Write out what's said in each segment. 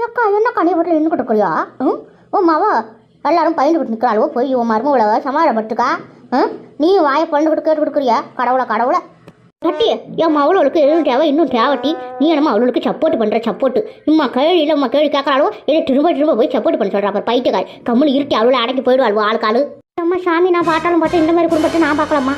அக்கா என்னக்கா நீ வீட்டில் நின்று கொடுக்குறியா ம் ஓ மாவா எல்லாரும் பயந்து நிற்கிறாளோ போய் உன் மருமகளை சமாளப்பட்டுக்கா ம் நீ வாயை பழந்து கொடுக்க கேட்டு கொடுக்குறியா கடவுளை கடவுளை. கட்டி என் அவளுக்கு எதுவும் தேவை இன்னும் தேவட்டி. நீ என்னமோ அவளுக்கு சப்போர்ட் பண்ணுற சப்போர்ட் இம்மா கேள்வி இல்லை அம்மா கேள்வி கேட்கறாளோ இல்லை திரும்ப திரும்ப போய் சப்போர்ட் பண்ண சொல்கிறா அப்புறம் பைட்டுக்காய் கம்முனு இருட்டி அவளை அடக்கி போயிடுவாள் ஆளுக்காளு அம்மா சாமி நான் பார்த்தாலும் பார்த்தா இந்த மாதிரி குடும்பத்தை நான் பார்க்கலாமா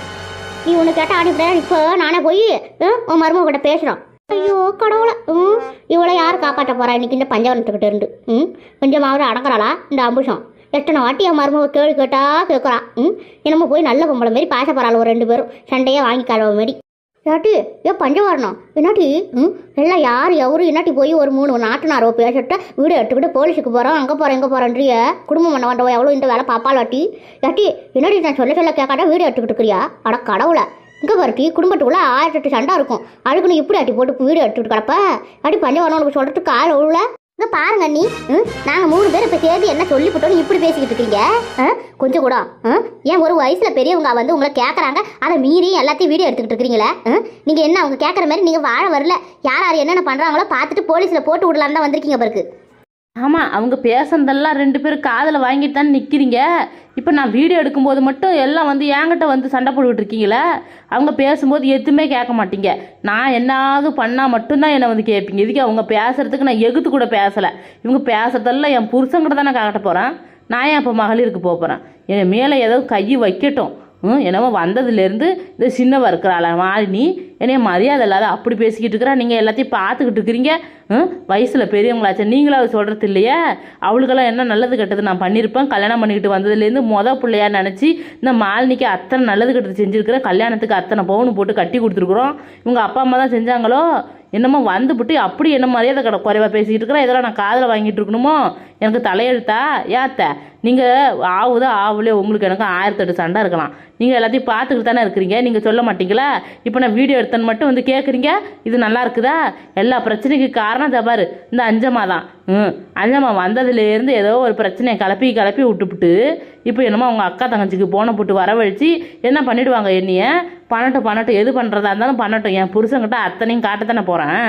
நீ ஒன்று கேட்டால் அனுப்பிட இப்போ நானே போய் ம், உன் மருமகிட்ட பேசுகிறோம் ஐயோ கடவுளை. ம் இவளை யார் காப்பாற்ற போறா? இன்னைக்கு இந்த பஞ்சவனத்துக்கிட்ட இருந்து. ம் கொஞ்சமாவது அடங்குறாளா? இந்த அம்புஷம். எத்தனை வாட்டி என் மருமக கேள்வி கேட்டா கேட்குறா ம் என்னமோ போய் நல்ல பொம்பளை மாரி பாச போகிறாள் ஒரு ரெண்டு பேரும். சண்டையே வாங்கிக்காள மாரி. ஏட்டி ஏ பஞ்சம் வரணும். என்னாட்டி ம் எல்லாம் யார் எவரும் என்னாட்டி போய் ஒரு மூணு நாட்டுனாரோ பேசிட்டு வீடு எடுத்துக்கிட்டு போலீஸுக்கு போகிறோம் அங்கே போகிறோம் எங்கே போகிறேன்றிய குடும்பம் பண்ண வேண்டவோ எவ்வளோ இந்த வேலை பாப்பாளாட்டி ஏட்டி என்னாடி நான் சொல்ல சொல்ல கேட்காட்டா வீடு எடுத்துக்கிட்டு இருக்கிறியா? அட கடவுளை. இங்கே பாருட்டி குடும்பத்துக்குள்ளே ஆயிரத்தி எட்டு சண்டை இருக்கும். அதுக்கு நீ இப்படி அட்டி போட்டு வீடு எடுத்துக்கிட்டு கிடப்ப? அடி பஞ்சம் உனக்கு சொல்கிறதுக்கு கால் உள்ள. இங்கே பாருங்க நீ ம் நாங்கள் மூணு பேர் இப்போ சேர்ந்து என்ன சொல்லிவிட்டோம் இப்படி பேசிக்கிட்டு இருக்கீங்க? ஆ கொஞ்சம் கூட. ஏன் ஒரு வயசில் பெரியவங்க வந்து உங்களை கேட்குறாங்க அதை மீறி எல்லாத்தையும் வீடியோ எடுத்துக்கிட்டு இருக்கிறீங்களே? நீங்கள் என்ன அவங்க கேட்குற மாதிரி நீங்கள் வாழ வரல. யார் யார் என்னென்ன பண்ணுறாங்களோ பார்த்துட்டு போலீஸில் போட்டு விடலான்னு தான் வந்திருக்கீங்க பிறகு ஆமாம் அவங்க பேசுனதெல்லாம் ரெண்டு பேரும் காதில் வாங்கிட்டு தானே நிற்கிறீங்க இப்போ நான் வீடியோ எடுக்கும்போது மட்டும் எல்லாம் வந்து என்கிட்ட வந்து சண்டை போட்டுக்கிட்டு இருக்கீங்களே? அவங்க பேசும்போது எதுவுமே கேட்க மாட்டீங்க. நான் என்னாவது பண்ணால் மட்டும்தான் என்னை வந்து கேட்பீங்க. இதுக்கு அவங்க பேசுகிறதுக்கு நான் எகுத்து கூட பேசலை. இவங்க பேசுறதெல்லாம் என் புருஷங்கிட்ட தானே காட்ட போகிறேன் நான் ஏன் இப்போ மகளிருக்கு போக போகிறேன் என் மேலே ஏதோ கை வைக்கட்டும். ம் என்னமோ வந்ததுலேருந்து இந்த சின்னவ இருக்கிறாள மாலினி. என்னைய மரியாதை இல்லாத அப்படி பேசிக்கிட்டு இருக்கிறா. நீங்கள் எல்லாத்தையும் பார்த்துக்கிட்டு இருக்கிறீங்க. ம் வயசில் நீங்களும் அதை சொல்கிறது இல்லையா? அவளுக்கெல்லாம் என்ன நல்லது கெட்டது நான் பண்ணியிருப்பேன். கல்யாணம் பண்ணிக்கிட்டு வந்ததுலேருந்து மொத பிள்ளையா நினச்சி இந்த மாலினிக்கு அத்தனை நல்லது கெட்டது செஞ்சுருக்கிறேன். கல்யாணத்துக்கு அத்தனை பவுன் போட்டு கட்டி கொடுத்துருக்குறோம். இவங்க அப்பா அம்மா தான் செஞ்சாங்களோ? என்னமோ வந்துபிட்டு அப்படி என்ன மரியாதை கடை குறைவா பேசிக்கிட்டு இருக்கிறேன் இதெல்லாம் நான் காதில் வாங்கிட்டு இருக்கணுமோ? எனக்கு தலையெழுத்தா? ஏத்த நீங்கள் ஆவுதோ ஆவுலே உங்களுக்கு எனக்கு ஆயிரத்தெட்டு சண்டை இருக்கலாம். நீங்கள் எல்லாத்தையும் பார்த்துக்கிட்டு தானே இருக்கிறீங்க? நீங்கள் சொல்ல மாட்டீங்களா? இப்போ நான் வீடியோ எடுத்தேன்னு மட்டும் வந்து கேட்குறீங்க இது நல்லா இருக்குதா? எல்லா பிரச்சனைக்கு காரணம் இதை இந்த அஞ்சம்மா தான் ம். அஞ்சம்மா வந்ததுலேருந்து ஏதோ ஒரு பிரச்சனையை கிளப்பி கலப்பி விட்டுப்புட்டு இப்போ என்னமோ அவங்க அக்கா தங்கச்சிக்கு போன போட்டு வரவழைச்சு என்ன பண்ணிவிடுவாங்க என்னைய? பண்ணட்டும் பண்ணட்டும் எது பண்ணுறதா இருந்தாலும் பண்ணட்டும். என் புருஷங்கிட்ட அத்தனையும் காட்டத்தானே போகிறேன்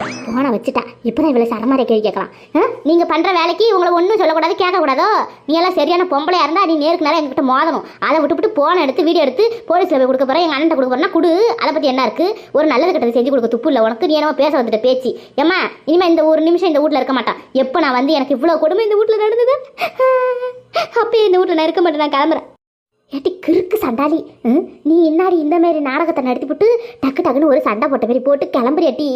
போன வச்சுட்டேன். இப்போ இவ்வளோ சரமாரி கேள்வி கேட்கலாம். ஆ? நீங்கள் பண்ணுற வேலைக்கு உங்களை ஒன்றும் சொல்லக்கூடாது கேட்கக்கூடாதோ? நீ எல்லாம் சரியான பொம்பளையா இருந்தால் நீ நேருக்கு நேரம் எங்ககிட்ட மோதணும். அதை விட்டுவிட்டு போனை எடுத்து வீடியோ எடுத்து போலீஸில் போய் கொடுக்க போகிறேன் எங்கள் அண்ணன் கொடுக்க போகிறேன்னா கொடு. அதை பற்றி என்ன இருக்குது ஒரு நல்லது கிட்ட செஞ்சு கொடுக்க துப்பு இல்லை. உனக்கு நீ என்னமோ பேச வந்துட்ட பேச்சு. ஏம்மா இனிமேல் இந்த ஒரு நிமிஷம் இந்த வீட்டில் இருக்க மாட்டான். எப்போ நான் வந்து எனக்கு இவ்வளோ கொடுமை இந்த வீட்டில் நடந்தது? அப்பயே இந்த வீட்டில் நான் இருக்க மாட்டேன் நான் கிளம்புறேன். ஏட்டி கிறுக்கு சண்டாளி. நீ இன்னாடி இந்த மாதிரி நாடகத்தை நடத்திவிட்டு டக்கு டக்குன்னு ஒரு சண்டை போட்ட மாதிரி போட்டு கிளம்புறியாட்டி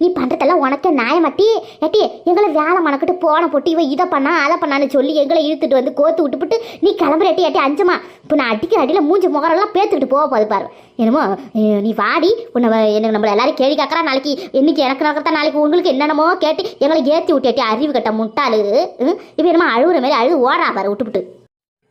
நீ பண்ணுறதெல்லாம் உனக்கே நியாயமாட்டி. ஏட்டி எங்களை வேலை மணக்கிட்டு போன போட்டு இவன் இதை பண்ணா அதை பண்ணான்னு சொல்லி எங்களை இழுத்துட்டு வந்து கோத்து விட்டுப்புட்டு நீ கிளம்புற ஏட்டி அஞ்சமா இப்போ நான் அடிக்கிற அடியில் மூஞ்சி முகரெல்லாம் பேத்துக்கிட்டு போக போது பாரு. என்னமோ நீ வாடி. உன்னை எனக்கு நம்மளை எல்லாரும் கேள்வி கேட்குறா நாளைக்கு இன்னைக்கு எனக்கு நடக்கிறதா? நாளைக்கு உங்களுக்கு என்னென்னமோ கேட்டு எங்களை ஏற்றி விட்டியாட்டி அறிவு கட்ட முட்டாளு. ம், என்னமோ அழுகுற மாதிரி அழுது ஓடுறா பாரு விட்டுப்புட்டு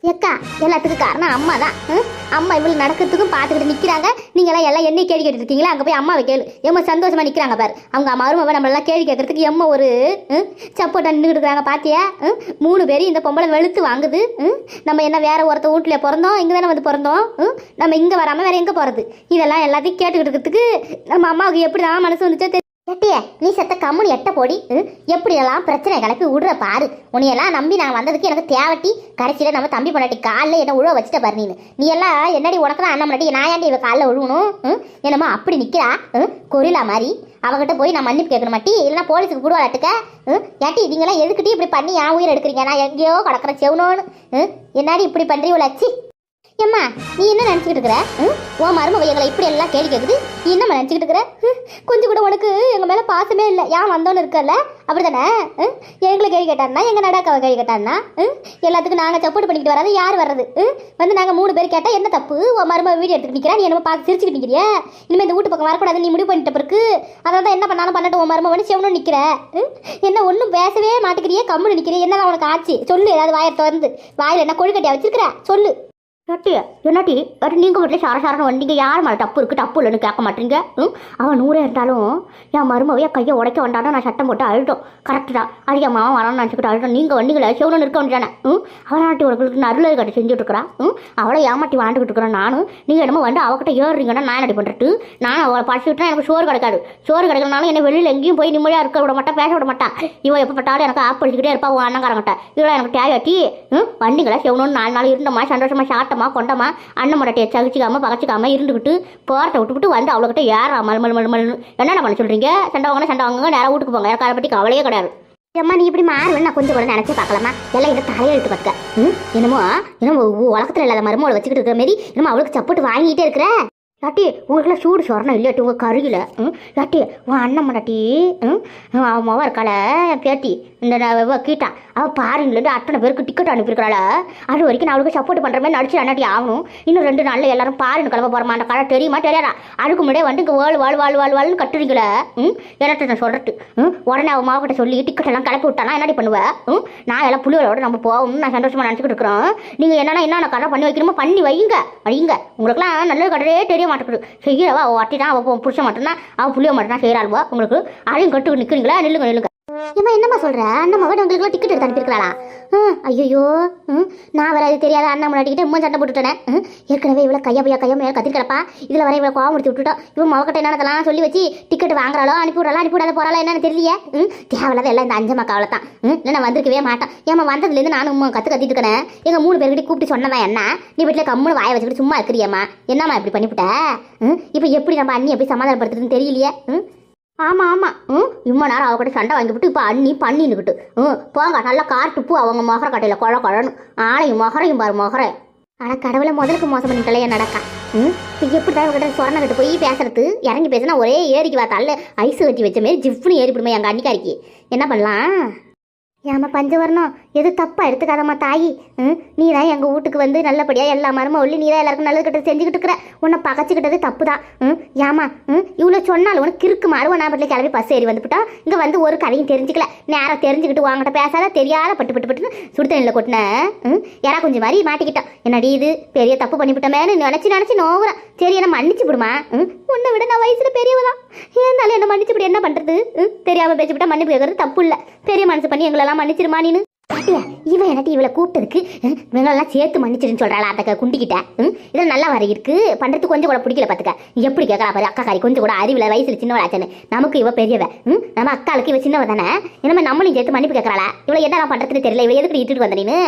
ஏக்கா எல்லாத்துக்கும் காரணம் அம்மா தான் ம்? அம்மா இவ்வளோ நடக்கிறதுக்கும் பார்த்துக்கிட்டு நிற்கிறாங்க நீங்களாம் எல்லாம் என்ன கேள்வி கேட்டுட்டு இருக்கீங்களா அங்கே போய் அம்மாவை கேளு. எம்மா சந்தோஷமா நிற்கிறாங்க பாரு. அவங்க மருமவை நம்மளெல்லாம் கேள்வி கேட்கறதுக்கு எம்மா ஒரு சப்போட்டா நின்றுக்கிட்டு இருக்கிறாங்க பார்த்தியா ம்? மூணு பேரும் இந்த பொம்பளை வெளுத்து வாங்குது. நம்ம என்ன வேற ஒருத்த வீட்டில் பிறந்தோம் இங்கே தானே வந்து பிறந்தோம்? ம்? நம்ம இங்கே வராமல் வேற எங்கே போகிறது இதெல்லாம் எல்லாத்தையும் கேட்டுக்கிட்டு இருக்கிறதுக்கு நம்ம அம்மாவுக்கு எப்படி தான் மனசு வந்துச்சோ எட்டியே நீ செத்த கம்முனு எட்ட போடி. ம்? எப்படியெல்லாம் பிரச்சனை கிளப்பி விடுற பாரு. உன்னையெல்லாம் நம்பி நான் வந்ததுக்கு எனக்கு தேவட்டி. கடைசியில் நம்ம தம்பி பண்ணாட்டி காலில் என்ன உழுவ வச்சுட்ட பாரு நீ நீ எல்லாம் என்னடி உனக்கு தான் அண்ணன் பண்ணாட்டி நான் ஏன்டி இவ காலில் உழுவணும்? என்னமோ அப்படி நிற்கிறா கொரிலா மாதிரி. அவகிட்ட போய் நான் மன்னிப்பு கேட்கணும்? மாட்டி இல்லைன்னா போலீஸுக்கு விடுவாட்டுக்க ஏட்டி நீங்களாம் எதுக்கிட்டே இப்படி பண்ணி என் உயிர் எடுக்கிறீங்க? நான் எங்கேயோ கடக்கிற செவனோன்னு. ம்? என்னடி இப்படி பண்ணுறீங்களா சி ஏம்மா நீ என்ன நினச்சிக்கிட்டு இருக்கிற? ம்? உன் மருமக எங்களை இப்படி எல்லாம் கேள்வி கேட்குது நீ என்னம்மா நினச்சிக்கிட்டு இருக்கிற? ம்? கொஞ்சம் கூட உனக்கு எங்கள் மேலே பாசமே இல்லை. ஏன் வந்தோன்னு இருக்கல அப்படி தானே எங்களை கேள்வி கேட்டாருன்னா எங்கள் நடாக்காவை கேள்வி கேட்டான்னா? ம்? எல்லாத்துக்கும் நாங்கள் சப்போர்ட் பண்ணிக்கிட்டு வராது யார் வர்றது? ம்? வந்து நாங்கள் மூணு பேர் கேட்டால் என்ன தப்பு? உன் மருமக வீடியோ எடுத்துக்கிட்டு நிற்கிறா நீ என்ன பார்த்து சிரிச்சுக்கிட்டு நிற்கிறியா இனிமேல் இந்த வீட்டு பக்கம் வரக்கூடாது நீ முடிவு பண்ணிட்ட பிறகு அதனால தான் என்ன பண்ணாலும் பண்ணட்டும் உன் மருமக வந்து செவனும் நிற்கிற ம்? என்ன ஒன்றும் பேசவே மாட்டேங்கிறியே கம்முன்னு நிற்கிறியே என்னதான் உனக்கு ஆச்சு? சொல்லு ஏதாவது வாயை திறந்து. வாயில் என்ன கொழுக்கட்டையா வச்சிருக்கிற? சொல்லு. ஏட்டி என்னாட்டி ஏட்டி நீங்கள் வீட்டில் சார சாரன்னு வந்தீங்க. யார் மேலே தப்பு இருக்குது தப்பு இல்லைன்னு கேட்க மாட்டீங்க? ம்? அவன் நூறே இருந்தாலும் என் மருமவையை கையை உடைக்க வந்தாலும் நான் சட்டம் போட்டு அழுட்டோம் கரெக்டு தான். அது என் மாவன் வரணும்னு நினச்சிக்கிட்டு அழுட்டோம் நீங்கள் வண்டிகளை செவனு இருக்க வேண்டியானே ம்? அவனாட்டி உங்களுக்கு நருளர் கட்டி செஞ்சுட்டு இருக்கிறான். ம்? அவளை ஏமாட்டி வாழ்ந்துக்கிட்டு இருக்கிறேன் நானும் நீங்கள் என்னமோ வந்து அவகிட்ட ஏறுறீங்கன்னா நான் என்ன பண்ணுறது நான் அவளை படிச்சுக்கிட்டா எனக்கு சோறு கிடைக்காது. சோறு கிடைக்கலனாலும் என்னை வெளியில் எங்கேயும் போய் நிம்மதியாக இருக்க விட மாட்டேன் பேச விட மாட்டான். இவன் எப்போ பட்டாலும் எனக்கு ஆப் படிச்சுக்கிட்டே இருப்பா. உன் அண்ணங்காரங்கிட்ட இதெல்லாம் எனக்கு தேவையாட்டி ம்? வண்டிகளை செவனோன்னு நாலு நாள் இருந்தோமா? சந்தோஷமா சாட்டமா கொண்டமா அண்ணன் முரட்டையை சகிச்சிக்காம பகச்சிக்காம இருந்துக்கிட்டு போர்ட்டை விட்டுவிட்டு வந்து அவளக்கிட்ட ஏறா மல் மல் மல் மல் என்னென்ன பண்ண சொல்கிறீங்க சண்டை வாங்க சண்டை வாங்க நேராக வீட்டுக்கு போங்க. யாரும் அதை பற்றி கவலையே கிடையாது. அம்மா நீ இப்படி மாறுவேன்னு நான் கொஞ்சம் கூட நினச்சி பார்க்கலாமா எல்லாம் இதை தலையெழுத்து பார்த்துக்க. ம்? என்னமோ என்னமோ உலகத்தில் இல்லாத மருமகளை வச்சுக்கிட்டு இருக்கிற மாரி என்னமோ அவளுக்கு சப்போர்ட் வாங்கிட்டே இருக்கிற? யாட்டி உங்களுக்குலாம் சூடு சொரணம் இல்லையாட்டி உங்கள் கருகில? ம்? யாட்டி உன் அண்ணன் மடாட்டி ம்? அவன் மவ இருக்காள என் பேட்டி இந்த ந- இவ அவள் பாருங்களேன் அத்தனை பேருக்கு டிக்கெட் அனுப்பியிருக்கிறாள. அது வரைக்கும் நான் அவளுக்கு சப்போர்ட் பண்ணுற மாதிரி நடிச்சு அண்ணாட்டி ஆகணும். இன்னும் ரெண்டு நாளில் எல்லாரும் பாருன்னு கிளம்ப போகிறமா அந்த கடை தெரியுமா? தெரியாதா? அதுக்கு முன்னாடியே வந்து இங்கே வாழ் வாழ் வாழ் வாழ் வாழ்னு கட்டுறீங்களே ம்? என்னட்ட நான் சொல்கிறது ம்? உடனே அவன் மாவட்ட சொல்லி டிக்கெட் எல்லாம் கிளப்பி விட்டானா என்னடி பண்ணுவேன் ம்? நான் எல்லாம் புள்ளியோட நம்ம போகணும்னு நான் சந்தோஷமாக நினச்சிக்கிட்டு இருக்கிறோம். நீங்கள் என்னென்னா என்னென்ன கடை பண்ணி வைக்கணுமோ பண்ணி வைங்க. வைங்க. உங்களுக்குலாம் நல்ல கடையே தெரிய மாட்டேங்குது. செய்யறவா? அவள் ஒட்டி தான் அவள் புருஷன் மட்டும்தான். அவள் புள்ளிய மட்டும் செய்கிறாள்வா உங்களுக்கு அதையும் கட்டு நிற்கிறீங்களா நில்லுங்க நில்லுங்க. ஏம்மா என்னம்மா சொல்ற? அண்ணன் மகன் உங்களுக்கு டிக்கெட் எடுத்து அனுப்பியிருக்கலாளா ம் ஐயோ ம் நான் வராது தெரியாத அண்ணன் முன்னாடி உம்மா சண்டை போட்டுட்டேன். ஏற்கனவே இவ்வளோ கையா பையா கையா மேலே கத்திட்டு கிடப்பா. இதில் வர இவ்வளோ கோவம் முடிச்சு விட்டுட்டோம். இவன் மகக்கிட்ட என்னென்னலாம் சொல்லி வச்சு டிக்கெட் வாங்குறாளோ அனுப்பி விடலாம் அனுப்பி விடாத போறாளோ என்னன்னு தெரியலையே? ம் தேவையில்லாத எல்லாம் இந்த அஞ்சம்மா கவலை தான் ம் இல்லை நான் வந்திருக்கவே மாட்டேன் ஏமா வந்ததுலேருந்து நானும் உம்மா கற்று கத்திட்டு இருக்கிறேன் எங்கள் மூணு பேர்கிட்ட கூப்பிட்டு சொன்னவன் என்ன? நீ வீட்டில் கம்முன்னு வாயை வச்சுக்கிட்டு சும்மா இருக்கிறியம்மா. என்னம்மா இப்படி பண்ணிவிட்ட? ம் இப்போ எப்படி நம்ம அண்ணி எப்படி சமாதானப்படுத்துறதுன்னு தெரியலையே? ம் ஆமாம் ஆமாம் ம்? இம்மா நேரம் அவகிட்ட சண்டை வாங்கிவிட்டு இப்போ அண்ணி பண்ணின்னுக்கிட்டு ம்? போங்க நல்லா காட்டு பூ அவங்க மொகர கட்டையில் குழ குழன்னு. ஆளையும் மொகரையும் பாரு மொகரை. ஆனால் கடவுளை முதலுக்கு மோசம் பண்ணிட்டல நடக்கா. ம்? இப்போ எப்படி தான் இவகிட்ட சொரண கிட்ட போய் பேசுறது? இறங்கி பேசினா ஒரே ஏரிக்கு வா தள்ள. ஐஸ் கட்டி வச்ச மாரி ஜிஃப்னு ஏறிப்பிடுமே எங்கள் அன்னிக்காரிக்கு. என்ன பண்ணலாம்? ஏமா பஞ்சவர்ணம். எது தப்பா எடுத்துக்காதம்மா தாயி? நீ தான் எங்கள் வீட்டுக்கு வந்து நல்லபடியாக எல்லா மரமும் ஒல்லி நீ தான் எல்லாருக்கும் நல்லது கிட்ட செஞ்சுக்கிட்டு இருக்கிற. உன்னை பகச்சிக்கிட்டது தப்பு தான் ம்? ஏமா ம்? இவ்வளோ சொன்னாலும் உனக்கு இருக்கு மாறுவ நான் பட்டில் கிளம்பி பஸ் ஏறி வந்துவிட்டா இங்கே வந்து ஒரு கதையும் தெரிஞ்சுக்கல. நேரம் தெரிஞ்சுக்கிட்டு வாங்கிட்ட பேசாத தெரியாத பட்டு பட்டு பட்டு சுடுதண்ணில் கொட்டின. ம்? யாரா கொஞ்சம் மாதிரி மாட்டிக்கிட்டான் என்னடி இது? பெரிய தப்பு பண்ணிவிட்டமேன்னு நினச்சி நினச்சி நோவுறேன் சரி என்ன மன்னிச்சு விடுமா? ம்? உன்னை விட நான் வயசில் பெரியவதான் இருந்தாலும் என்ன மன்னிச்சு விட. என்ன பண்ணுறது ம்? தெரியாமல் பேசிவிட்டா மன்னிப்பு கேட்கறது தப்பு இல்லை. பெரிய மனசு பண்ணி எங்களெல்லாம் மன்னிச்சிருமா நீனு? பாட்டியா இவன் என்னட்டு இவளை கூப்பிட்டதுக்கு? ம், இவங்களெல்லாம் சேர்த்து மன்னிச்சிருன்னு சொல்கிறாள் அந்த குண்டிக்கிட்ட? இதெல்லாம் இதில் நல்லா வர இருக்கு. பண்ணுறது கொஞ்சம் கூட பிடிக்கல பார்த்துக்க எப்படி கேட்கலாம் பாரு அக்கா காரி கொஞ்சம் கூட அறிவில் வயசில் சின்னவளாச்சேன்னு. நமக்கு இவ பெரியவ. ம்? நம்ம அக்காளுக்கு இவ சின்னவ தானே? என்னமே நம்மளையும் சேர்த்து மன்னிப்பு கேட்கறாளா? இவளை என்ன பண்ணுறதுன்னு தெரியல இவ எதுக்கு இட்டுட்டு வந்தேன்னு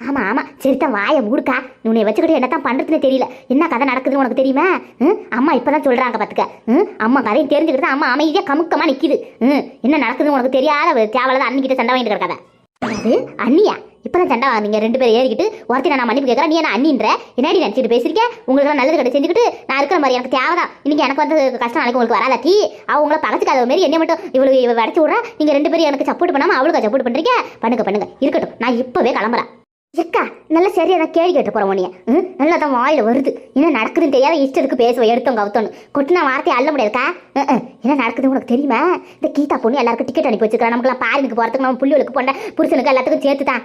ஆமா ஆமா. சரிதான் வாயை மூடுக்கா. உன்னை வச்சுக்கிட்டு என்னத்தான் பண்றதுன்னு தெரியல. என்ன கதை நடக்குதுன்னு உனக்கு தெரியுமா? ம்? அம்மா இப்பதான் சொல்றாங்க பாத்துக்க. ம்? அம்மா கதையும் தெரிஞ்சுக்கிட்டு தான் அம்மா அமைதியா கமுக்கமா நிக்குது. ம்? என்ன நடக்குதுன்னு உனக்கு தெரியாத தேவையில்லாத அன்னிக்கிட்ட சண்டை வாங்கிட்டு கதை அது அண்ணியா? இப்பதான் சண்டை நீங்கள் ரெண்டு பேரும் ஏறிக்கிட்டு ஒருத்தி நான் மன்னிப்பு கேட்கறேன். நீ என்ன அண்ணின்ற? என்னடி நினச்சிட்டு பேசியிருக்கேன் உங்களுக்கு நல்லது கிட்ட செஞ்சுக்கிட்டு நான் இருக்கிற மாதிரி எனக்கு தேவைதான். இன்னைக்கு எனக்கு வந்து கஷ்டம் நாளைக்கு உங்களுக்கு வராதாட்டி அவங்கள பகச்சுக்காத மாரி என்ன மட்டும் இவ்வளவு இவ விட்றேன் விட்றா. ரெண்டு பேரும் எனக்கு சப்போர்ட் பண்ணாமல் அவளுக்கு சப்போர்ட் பண்ணுறீங்க பண்ணுங்க பண்ணுங்க. இருக்கட்டும் நான் இப்போவே கிளம்புறேன். எக்கா நல்லா சரியா தான் கேள்வி கேட்டு போகிறோம் உனிய ம் நல்லா தான் வாயில் வருது. என்ன நடக்குதுன்னு தெரியாத இஷ்டத்துக்கு பேசுவேன் எடுத்தவங்க கவுத்தோன்னு கொட்டினா வார்த்தையை அள்ள முடியாதுக்கா? என்ன நடக்குதுன்னு உனக்கு தெரியுமா? இந்த கீதா பொண்ணு எல்லாருக்கும் டிக்கெட் அனுப்பி வச்சுக்கிறா நமக்குலாம் பாரினுக்கு போகிறதுக்கு நம்ம புள்ளிகளுக்கு போன புருஷனுக்கு எல்லாத்துக்கும் சேர்த்து தான்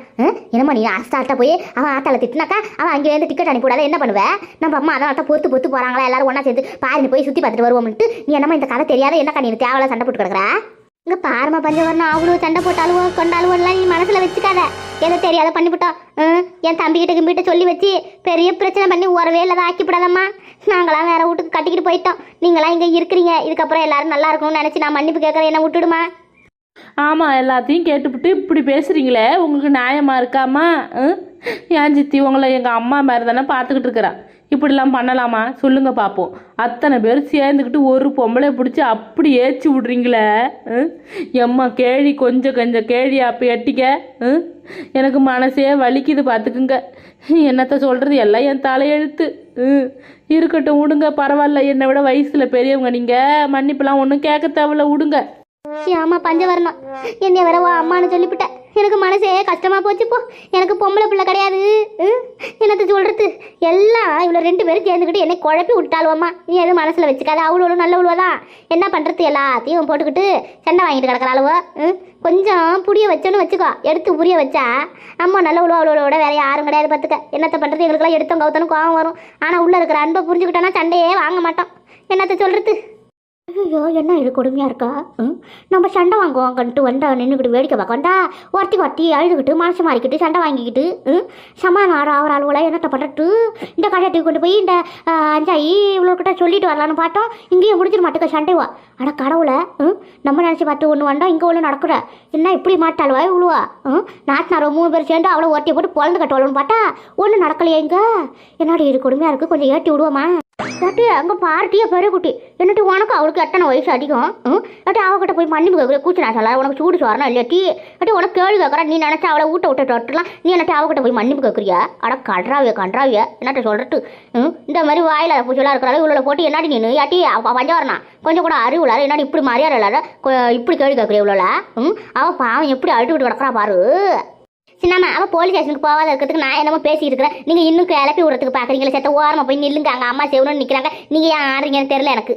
என்னம்மா நீ அஸ்தால்ட்டா போய் அவன் ஆத்தால திட்டினாக்கா அவன் அங்கேருந்து டிக்கெட் அனுப்பிவிடாத என்ன பண்ணுவேன் நம்ம அம்மா அதான் பொறுத்து பொத்து பொத்து போகிறாங்களா எல்லாரும் ஒன்றா சேர்ந்து பாரினு போய் சுற்றி பார்த்துட்டு வருவோம்ட்டு நீ என்னம்மா இந்த கதை தெரியாத என்னக்கா நீ தேவையில்ல சண்டை போட்டு கிடக்குறா? இங்க பாரம பஞ்சவர்ணம் அவ்வளோ சண்டை போட்டாலும் கொண்டாலுவெல்லாம் நீ மனசுல வச்சுக்காத. ஏதோ தெரியாத பண்ணிவிட்டோம் என் தம்பிக்கிட்ட கும்பிட்ட சொல்லி வச்சு பெரிய பிரச்சனை பண்ணி உறவே இல்லாத ஆக்கிவிடாதம்மா நாங்களாம் வேற வீட்டுக்கு கட்டிக்கிட்டு போயிட்டோம். நீங்களாம் இங்கே இருக்கிறீங்க. இதுக்கப்புறம் எல்லாரும் நல்லா இருக்கணும்னு நினச்சி நான் மன்னிப்பு கேட்குறேன் என்ன விட்டுடுமா ஆமாம் எல்லாத்தையும் கேட்டுவிட்டு இப்படி பேசுகிறீங்களே உங்களுக்கு நியாயமாக இருக்காமா? ம்? சித்தி உங்களை எங்கள் அம்மா மாதிரி தானே பார்த்துக்கிட்டு இருக்கிறா? இப்படிலாம் பண்ணலாமா? சொல்லுங்கள் பார்ப்போம் அத்தனை பேர் சேர்ந்துக்கிட்டு ஒரு பொம்பளை பிடிச்சி அப்படி ஏச்சி விட்றீங்களே? ம்? எம்மா கேழி கொஞ்சம் கொஞ்சம் கேழி அப்போ எட்டிக்க? ம்? எனக்கு மனசே வலிக்குது பார்த்துக்குங்க என்னத்த சொல்கிறது எல்லாம் என் தலையெழுத்து. இருக்கட்டும் விடுங்க பரவாயில்ல என்னை விட வயசில் பெரியவங்க நீங்கள் மன்னிப்புலாம் ஒன்றும் கேட்க தேவையில்ல விடுங்க ஆமா பஞ்சவர்ணம். என்னைய வேற அம்மானு அம்மான்னு சொல்லிவிட்டேன் எனக்கு மனசே கஷ்டமாக போச்சு போ. எனக்கு பொம்பளை பிள்ளை கிடையாது. ம், என்னத்த எல்லாம் இவ்வளோ ரெண்டு பேரும் சேர்ந்துக்கிட்டு என்னை குழப்பி விட்டாளுவம்மா. நீ எதுவும் மனசில் வச்சுக்காது. அவ்வளோ நல்ல தான். என்ன பண்ணுறது எல்லாத்தையும் போட்டுக்கிட்டு சண்டை வாங்கிட்டு கிடக்குறாளுவோ. அளவோ கொஞ்சம் புரிய வச்சோன்னு வச்சுக்கோ. எடுத்து புரிய வச்சா அம்மா நல்ல உழுவா அவ்வளோட வேற யாரும் கிடையாது பார்த்துக்க என்னத்த பண்ணுறது எங்களுக்கெல்லாம் எடுத்தோம் கவுத்தனும் கோவம் வரும். ஆனால் உள்ளே இருக்கிற அன்பை புரிஞ்சுக்கிட்டோன்னா சண்டையே வாங்க மாட்டோம். என்னத்தை சொல்கிறது ஐயோ என்ன இது கொடுமையாக இருக்கா? ம் நம்ம சண்டை வாங்குவாங்கன்ட்டு வந்தா நின்றுக்கிட்டு வேடிக்கை பார்க்க வந்தா ஒருத்தி ஒருத்தி அழுதுகிட்டு மனசு மாறிக்கிட்டு சண்டை வாங்கிக்கிட்டு ம் சமாதானம் ஆற ஆகிற ஆளுவலாம் என்னத்த பண்ணுறது இந்த கடையாட்டி கொண்டு போய் இந்த அஞ்சாயி இவ்வளோக்கிட்ட சொல்லிட்டு வரலான்னு பார்த்தோம். இங்கேயும் முடிஞ்சிட மாட்டேங்க சண்டைவா அட கடவுளை ம் நம்ம நினச்சி பார்த்து ஒன்று வந்தா இங்கே ஒன்று நடக்குற. என்ன இப்படி மாட்டாளுவா இவ்வளோவா ம் நாட்டினாரோ மூணு பேர் சேர்ந்து அவ்வளோ ஒருத்தியை போட்டு பொழந்து கட்டுவாளுன்னு பார்த்தா ஒன்றும் நடக்கலையே இங்கே. என்னடி இது கொடுமையாக இருக்குது கொஞ்சம் ஏற்றி விடுவோமா? ஏட்டி அங்கே பார்ட்டியே பெரிய குட்டி என்னட்டு உனக்கு அவளுக்கு எத்தனை வயசு அதிகம்? ம்? ஏட்டி அவகிட்ட போய் மன்னிப்பு கேட்குற கூச்சி நான் சொல்ல உனக்கு சூடு சோறனா இல்லையாட்டி ஏட்டி உனக்கு கேள்வி கேட்குறா நீ நினச்சா அவளை ஊட்ட விட்ட தொட்டலாம் நீ என்னட்டு அவகிட்ட போய் மன்னிப்பு கேட்குறியா அட கன்றாவிய கன்றாவிய. என்னட்ட சொல்றது? ம்? இந்த மாதிரி வாயில பூச்சலாக இருக்கிறாள் இவ்வளோ போட்டு என்னடி நீ ஏட்டி பஞ்சவரணா கொஞ்சம் கூட அறிவு இல்லாத என்னடி இப்படி மரியாதை இல்லாத இப்படி கேள்வி கேட்குறிய இவ்வளோல ம்? அவன் பாவம் எப்படி அழுட்டு விட்டு கிடக்குறா பாரு. சின்னம்மா அவன் போலீஸ் ஸ்டேஷனுக்கு போகாத இருக்கிறதுக்கு நான் என்னமோ பேசிட்டு இருக்கிறேன். நீங்கள் இன்னும் கிளப்பி விடுறதுக்கு பார்க்குறீங்களா செத்த ஓரமாக போய் நில்லுங்க. அங்கே அம்மா செய்யணும்னு நிற்கிறாங்க நீங்கள் ஏன் ஆடுறீங்கன்னு தெரியல எனக்கு.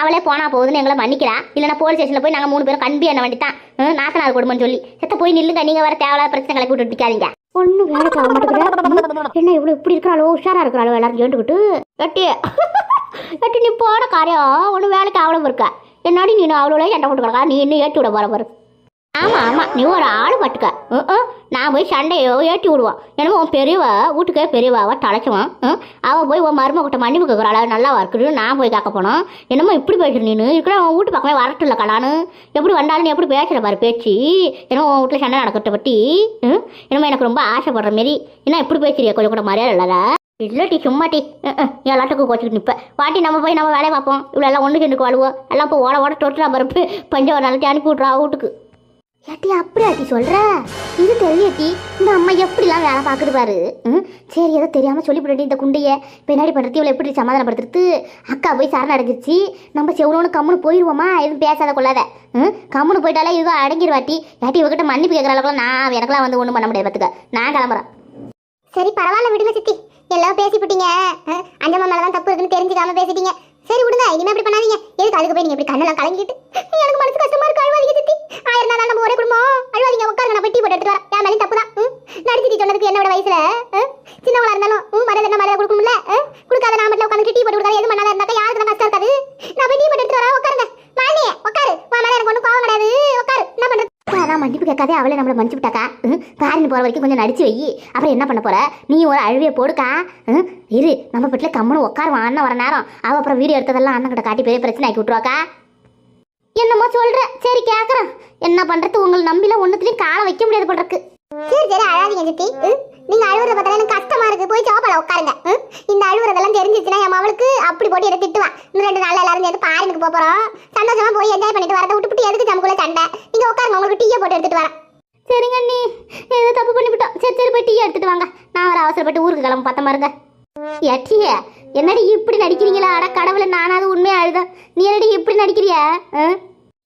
அவளே போனா போகுதுன்னு எங்களை மன்னிக்கிறா. இல்லைனா போலீஸ் ஸ்டேஷனில் போய் நாங்கள் மூணு பேரும் கண்பி என்ன வேண்டித்தான். நாசனார் கொடுமன்னு சொல்லி. செத்த போய் நில்லுங்க. நீங்கள் வர தேவையில்லாத பிரச்சனை கிளப்பி விட்டு நிற்காதீங்க ஒன்றும் வேலைக்கு ஆக என்ன இவ்வளோ இப்படி இருக்கிறாளோ? உஷாரா இருக்கிறாளோ? எல்லாரும் கேட்டுக்கிட்டு எட்டி எட்டி நீ போன காரியம். ஒன்றும் வேலைக்கு அவ்வளவு இருக்கா என்னாடி நீ அவ்வளோ என்ட போட்டு கிடக்கா நீ இன்னும் ஏற்றி விட போற பாரு. ஆமாம் ஆமாம் நீ ஒரு ஆள் பட்டுக்க. ம், நான் போய் சண்டையோ ஏற்றி விடுவான். என்னமோ உன் பெரியவா வீட்டுக்கே பெரியவாவை தலைச்சுவான். ம். போய் உன் மரும கிட்ட மன்னிப்பு கேட்குறாள் நல்லா இருக்குன்னு நான் போய் கேட்க போனோம். என்னமோ இப்படி பேசுற நீனு. இருக்கிற உன் வீட்டு பக்கமே வரட்டும் இல்லை கடானு எப்படி வந்தாலும் நீ எப்படி பேசுகிற பாரு பேச்சு. என்னமோ உன் வீட்டில் சண்டை நடக்கிறத பற்றி ம். என்னமோ எனக்கு ரொம்ப ஆசைப்படுற மாரி. என்ன இப்படி பேசுறியா? கொஞ்சம் கூட மரியாதை இல்லை இல்லட்டி சும்மா டி. எல்லாத்துக்கும் கோச்சிக்கிட்டு நிற்பேன் வாட்டி நம்ம போய் நம்ம வேலையை பார்ப்போம். இவ்வளோ எல்லாம் ஒன்று சேர்ந்துக்கு வாழ்வோம் எல்லாம் இப்போ ஓட ஓட தொட்டுறா பருப்பு பஞ்சாவை நல்லா அனுப்பி விட்றா வீட்டுக்கு. ஏட்டி அப்படி ஆட்டி சொல்ற? இது தெரியட்டி இந்த அம்மா எப்படிலாம் வேலை பார்க்குது பாரு ம்? சரி ஏதோ தெரியாமல் சொல்லிவிடுடி இந்த குண்டையை. பின்னாடி பண்ணுறது இவளை எப்படி சமாதானப்படுத்துறது? அக்கா போய் சரண் அடைஞ்சிருச்சு. நம்ம செவ்வளோன்னு கம்முன்னு போயிடுவோமா எதுவும் பேசாத கொள்ளாத. ம்? கம்முன்னு போயிட்டாலே இதுவும் அடங்கிடுவாட்டி ஏட்டி. இவகிட்ட மன்னிப்பு கேட்குற அளவுக்குலாம் நான் எனக்கெல்லாம் வந்து ஒன்றும் பண்ண முடியாது பார்த்துக்க நான் கிளம்புறேன். சரி பரவாயில்ல விடுங்க சித்தி. எல்லாம் பேசிவிட்டீங்க. அஞ்சம்மா மேலே தான் தப்பு இருக்குன்னு தெரிஞ்சுக்காம பேசிட்டீங்க. சரி விடுங்க இனிமே அப்படி பண்ணாதீங்க. எதுக்கு அதுக்கு போய் நீங்க இப்படி கண்ணெல்லாம் கலங்கிட்டு? எனக்கு மனசு கஷ்டமா இருக்கு அழுவாதீங்க சித்தி. ஆயிரம் நாள் நம்ம ஒரே குடும்பம். அழுவாதீங்க உட்காருங்க நான் போய் டீ போட்டு எடுத்துட்டு வரேன். என் மேலே தப்பு தான் நடிச்சு சொன்னதுக்கு என்னோட வயசுல? சின்னவளா இருந்தாலும் ம், மரியாதை என்ன மரியாதை கொடுக்கணும்ல? கொடுக்காத நான் மட்டும் உட்காந்து டீ போட்டு கொடுக்காத எது பண்ணாத இருந்தாக்கா யாருக்கு தான் கஷ்டம் இருக்காது? நான் போய் டீ போட்டு எடுத்துட்டு வரேன் உட்காருங்க. மாலியே உட்காரு உன் மேல எனக்கு ஒன்றும் கோவம் கிடையாது உட்காரு என்ன பண்றது அதான் மன்னிப்பு கேட்காதே அவளே நம்மளை மன்னிச்சு விட்டாக்கா? ம், போகிற வரைக்கும் கொஞ்சம் நடிச்சு வை. அப்புறம் என்ன பண்ண போகிற நீ ஒரு அழுவியை போடுக்கா? இரு நம்ம வீட்டில் கம்முன்னு உட்காருவான் அண்ணன் வர நேரம். அவள் அப்புறம் வீடியோ எடுத்ததெல்லாம் அண்ணன் கிட்ட காட்டி பெரிய பிரச்சனை ஆக்கி விட்டுருவாக்கா? என்னமோ சொல்கிற சரி கேட்குறேன் என்ன பண்ணுறது உங்களை நம்பிலாம் ஒன்றுத்துலேயும் காலை வைக்க முடியாது போல சரி சரி அழாதீங்க சித்தி. நீங்க அழுவுறத பார்த்தா எனக்கு கஷ்டமா இருக்கு. போய் சோப்பால உட்காருங்க. இந்த அழுவுறதெல்லாம் தெரிஞ்சிச்சுன்னா என் மவளுக்கு அப்படி போட்டு எடுத்து திட்டுவா. இன்னும் ரெண்டு நாள்ல எல்லாரும் சேர்ந்து பாரினுக்கு போறோம். சந்தோஷமா போய் என்ஜாய் பண்ணிட்டு வரதை விட்டுவிட்டு எதுக்கு நமக்குள்ள சண்டை? நீங்க உட்காருங்க உங்களுக்கு டீயை போட்டு எடுத்துட்டு வரேன். சரிங்க அண்ணி. ஏதோ தப்பு பண்ணிவிட்டோம் சரி சரி போய் டீ எடுத்துட்டு வாங்க. நான் ஒரு அவசரப்பட்டு ஊருக்கு கிளம்ப பார்த்த மாதிரிங்க எட்டிய என்னடி இப்படி நடிக்கிறீங்களா? அட கடவுளை நானாவது உண்மையா அழுதேன். நீ என்னடி இப்படி நடிக்கிறியா? ஆ?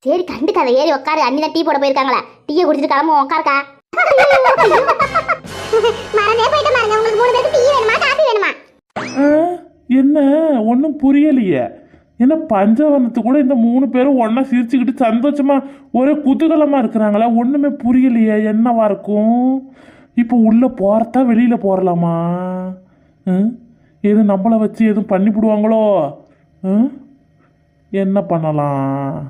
சரி கண்டுக்காத ஏறி உட்காரு. அண்ணி தான் டீ போட போயிருக்காங்களா. டீயை குடிச்சிட்டு கிளம்ப உட்காருக்கா? மறந்தே போயிட்டு பாருங்க. உங்களுக்கு மூணு பேருக்கு டீ வேணுமா? காஃபி வேணுமா? என்ன? ஒன்றும் புரியலையே. என்ன பஞ்சவர்ணத்து கூட இந்த மூணு பேரும் ஒன்றா சிரிச்சுக்கிட்டு சந்தோஷமா ஒரே குதூகலமாக இருக்கிறாங்களா? ஒன்றுமே புரியலையே. என்னவா இருக்கும்? இப்போ உள்ளே போகிறதா வெளியில் போகிறலாமா எது நம்மளை வச்சு எதுவும் பண்ணிவிடுவாங்களோ? என்ன பண்ணலாம்?